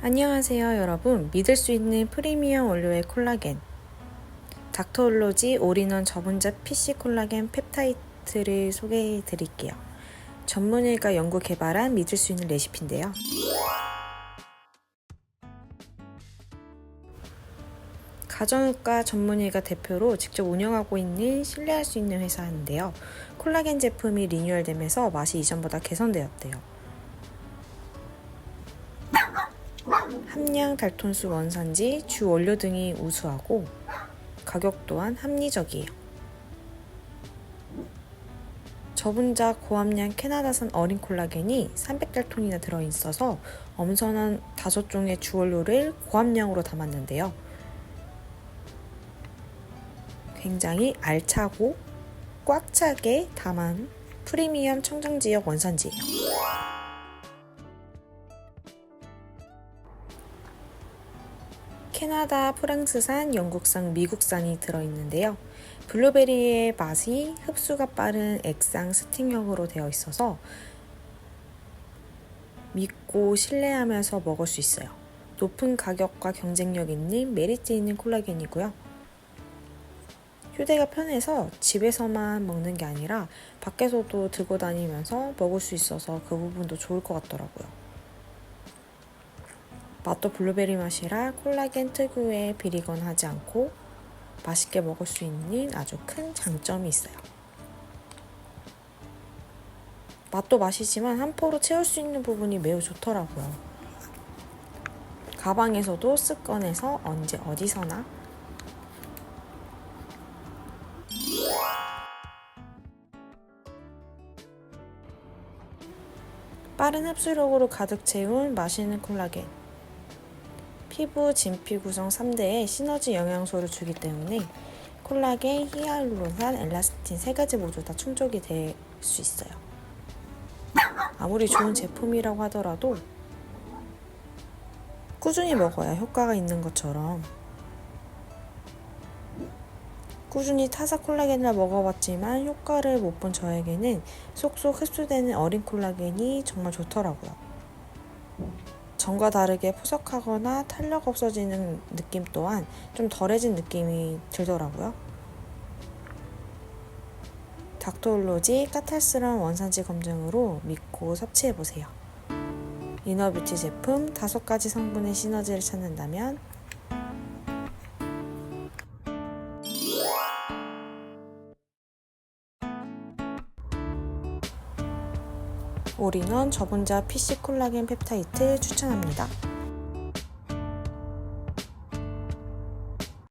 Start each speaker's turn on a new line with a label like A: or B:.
A: 안녕하세요 여러분. 믿을 수 있는 프리미엄 원료의 콜라겐. 닥터올로지 올인원 저분자 PC 콜라겐 펩타이트를 소개해 드릴게요. 전문의가 연구 개발한 믿을 수 있는 레시피인데요. 가정의과 전문의가 대표로 직접 운영하고 있는 신뢰할 수 있는 회사인데요. 콜라겐 제품이 리뉴얼되면서 맛이 이전보다 개선되었대요 함량 달톤수 원산지, 주 원료 등이 우수하고 가격 또한 합리적이에요. 저분자 고함량 캐나다산 어린 콜라겐이 300달톤이나 들어있어서 엄선한 5종의 주원료를 고함량으로 담았는데요. 굉장히 알차고 꽉 차게 담은 프리미엄 청정지역 원산지예요. 캐나다, 프랑스산, 영국산, 미국산이 들어있는데요. 블루베리의 맛이 흡수가 빠른 액상 스틱형으로 되어 있어서 믿고 신뢰하면서 먹을 수 있어요. 높은 가격과 경쟁력 있는 메리트 있는 콜라겐이고요. 휴대가 편해서 집에서만 먹는 게 아니라 밖에서도 들고 다니면서 먹을 수 있어서 그 부분도 좋을 것 같더라고요. 맛도 블루베리 맛이라 콜라겐 특유의 비리건 하지 않고 맛있게 먹을 수 있는 아주 큰 장점이 있어요. 맛도 맛이지만 한 포로 채울 수 있는 부분이 매우 좋더라고요. 가방에서도 쓱 꺼내서 언제 어디서나 빠른 흡수력으로 가득 채운 맛있는 콜라겐. 피부 진피 구성 3대에 시너지 영양소를 주기 때문에 콜라겐, 히알루론산, 엘라스틴 세 가지 모두 다 충족이 될 수 있어요. 아무리 좋은 제품이라고 하더라도 꾸준히 먹어야 효과가 있는 것처럼 꾸준히 타사 콜라겐을 먹어봤지만 효과를 못 본 저에게는 쏙쏙 흡수되는 어린 콜라겐이 정말 좋더라고요. 전과 다르게 푸석하거나 탄력 없어지는 느낌 또한 좀 덜해진 느낌이 들더라고요. 닥터올로지 까탈스런 원산지 검증으로 믿고 섭취해보세요. 이너뷰티 제품 5가지 성분의 시너지를 찾는다면 올인원 저분자 PC 콜라겐 펩타이트 추천합니다.